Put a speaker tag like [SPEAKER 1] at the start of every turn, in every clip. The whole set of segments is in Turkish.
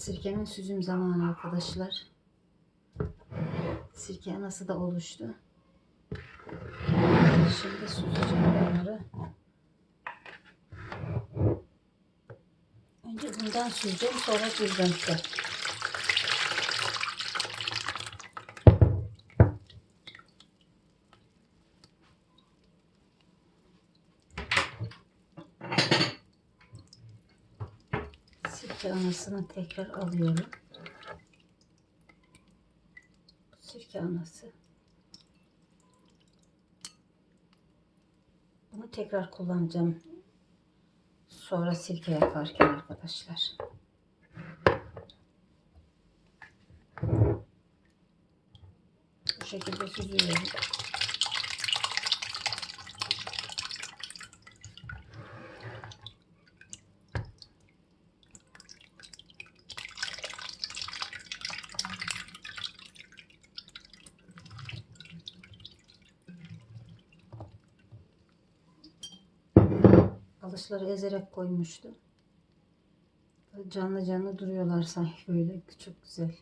[SPEAKER 1] Sirkenin süzüm zamanı arkadaşlar. Sirke anası da oluştu. Şimdi süzeceğim bunları. Önce bundan süzeceğim sonra düzlentte. Sirke anasını tekrar alıyorum. Sirke anası. Bunu tekrar kullanacağım. Sonra sirke yaparken arkadaşlar. Bu şekilde süzüyorum. Alışları ezerek koymuştum. Canlı canlı duruyorlar sanki böyle. Çok güzel.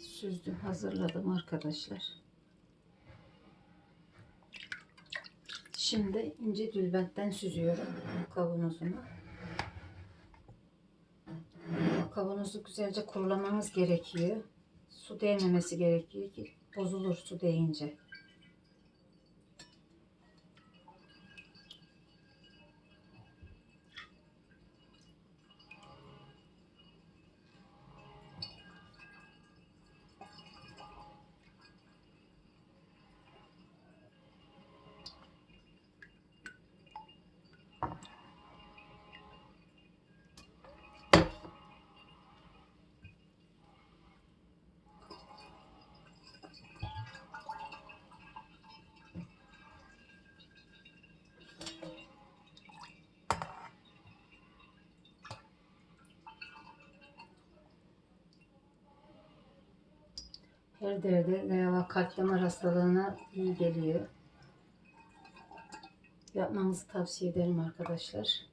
[SPEAKER 1] Süzdüm, hazırladım arkadaşlar. Şimdi ince tülbentten süzüyorum kavanozumu. Kavanozu güzelce kurulamanız gerekiyor. Su değmemesi gerekiyor ki bozulur su değince. Her derde veya kalp damar hastalığına iyi geliyor. Yapmanızı tavsiye ederim arkadaşlar.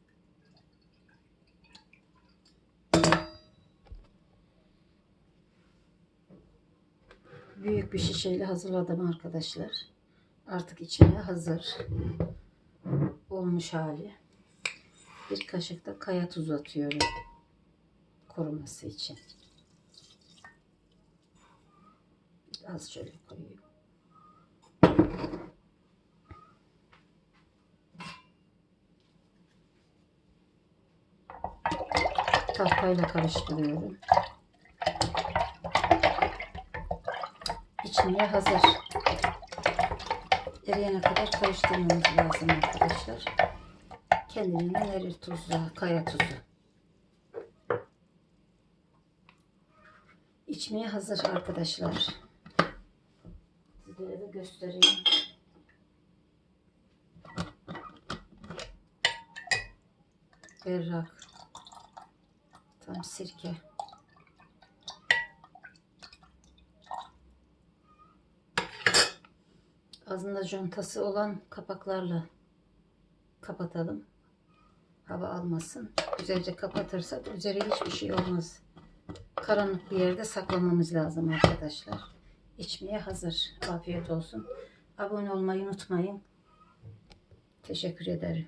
[SPEAKER 1] Büyük bir şişeyle hazırladım arkadaşlar. Artık içine hazır olmuş hali. Bir kaşık da kaya tuzu atıyorum koruması için. Az şöyle koyayım. Tahtayla karıştırıyorum. İçmeye hazır. Eriyene kadar karıştırmamız lazım arkadaşlar. Kendiliğinden erir tuzla, kaya tuzu. İçmeye hazır arkadaşlar. Sizlere de göstereyim. Berrak. Tam sirke. Ağzında contası olan kapaklarla kapatalım. Hava almasın. Güzelce kapatırsak üzeri hiçbir şey olmaz. Karanlık bir yerde saklamamız lazım arkadaşlar. İçmeye hazır. Afiyet olsun. Abone olmayı unutmayın. Teşekkür ederim.